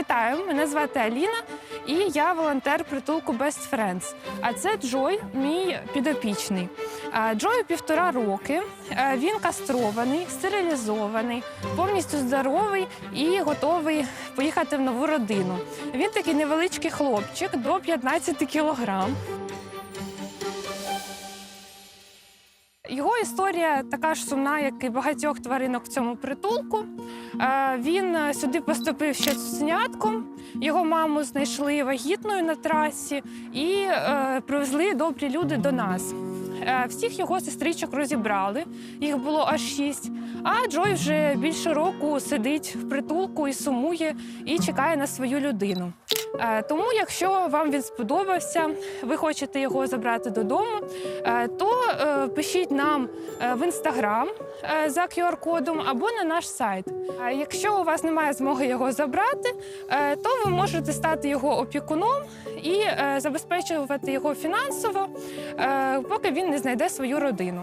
Вітаю, мене звати Аліна, і я волонтер притулку Best Friends. А це Джой, мій підопічний. Джою півтора роки. Він кастрований, стерилізований, повністю здоровий і готовий поїхати в нову родину. Він такий невеличкий хлопчик до 15 кілограм. Його історія така ж сумна, як і багатьох тваринок в цьому притулку. Е, Він е, сюди поступив ще цуценятком. Його маму знайшли вагітною на трасі і е, привезли добрі люди до нас. Е, Всіх його сестричок розібрали, їх було аж шість. А Джой вже більше року сидить в притулку і сумує, і чекає на свою людину. Е, Тому, якщо вам він сподобався, ви хочете його забрати додому, е, то пишіть нам в інстаграм за QR-кодом або на наш сайт. Якщо у вас немає змоги його забрати, то ви можете стати його опікуном і е, забезпечувати його фінансово, е, поки він не знайде свою родину.